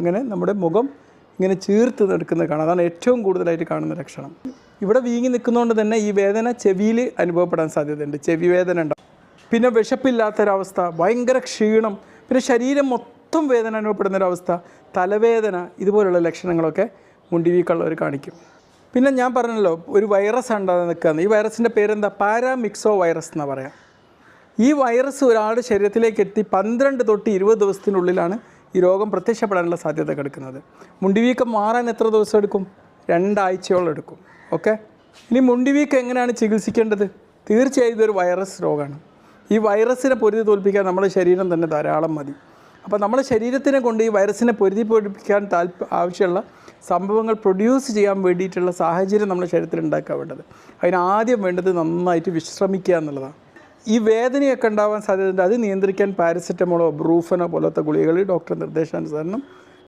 ഇങ്ങനെ നമ്മുടെ മുഖം ഇങ്ങനെ ചീർത്ത് നിൽക്കുന്നത് കാണാം. അതാണ് ഏറ്റവും കൂടുതലായിട്ട് കാണുന്ന ലക്ഷണം. ഇവിടെ വീങ്ങി നിൽക്കുന്നതുകൊണ്ട് തന്നെ ഈ വേദന ചെവിയിൽ അനുഭവപ്പെടാൻ സാധ്യതയുണ്ട്. ചെവി വേദന ഉണ്ടാവും പിന്നെ വിശപ്പില്ലാത്തൊരവസ്ഥ ഭയങ്കര ക്ഷീണം പിന്നെ ശരീരം മൊത്തം വേദന അനുഭവപ്പെടുന്ന ഒരവസ്ഥ തലവേദന ഇതുപോലുള്ള ലക്ഷണങ്ങളൊക്കെ മുണ്ടിവീക്കുള്ളവർ കാണിക്കും. പിന്നെ ഞാൻ പറഞ്ഞല്ലോ ഒരു വൈറസ് ഉണ്ടാകുന്ന നിൽക്കുകയെന്ന് ഈ വൈറസിന്റെ പേരെന്താ? പാരാമിക്സോ വൈറസ് എന്നാണ് പറയാം. ഈ വൈറസ് ഒരാളുടെ ശരീരത്തിലേക്ക് എത്തി പന്ത്രണ്ട് തൊട്ട് ഇരുപത് ദിവസത്തിനുള്ളിലാണ് ഈ രോഗം പ്രത്യക്ഷപ്പെടാനുള്ള സാധ്യത കിടക്കുന്നത്. മുണ്ടിവീക്കം മാറാൻ എത്ര ദിവസം എടുക്കും? രണ്ടാഴ്ചയോളം എടുക്കും. ഓക്കെ? ഇനി മുണ്ടിവീക്കം എങ്ങനെയാണ് ചികിത്സിക്കേണ്ടത്? തീർച്ചയായും ഇതൊരു വൈറസ് രോഗമാണ്. ഈ വൈറസിനെ പൊരുതി തോൽപ്പിക്കാൻ നമ്മുടെ ശരീരം തന്നെ ധാരാളം മതി. അപ്പോൾ നമ്മുടെ ശരീരത്തിനെ കൊണ്ട് ഈ വൈറസിനെ പൊരുതി പൊടിപ്പിക്കാൻ താല്പ ആവശ്യമുള്ള സംഭവങ്ങൾ പ്രൊഡ്യൂസ് ചെയ്യാൻ വേണ്ടിയിട്ടുള്ള സാഹചര്യം നമ്മുടെ ശരീരത്തിൽ ഉണ്ടാക്കാൻ വേണ്ടത് അതിന് ആദ്യം വേണ്ടത് നന്നായിട്ട് വിശ്രമിക്കുക എന്നുള്ളതാണ്. ഈ വേദനയൊക്കെ ഉണ്ടാവാൻ സാധ്യതയുണ്ട്. അത് നിയന്ത്രിക്കാൻ പാരസെറ്റമോളോ ബ്രൂഫനോ പോലത്തെ ഗുളികകൾ ഡോക്ടർ നിർദ്ദേശാനുസരണം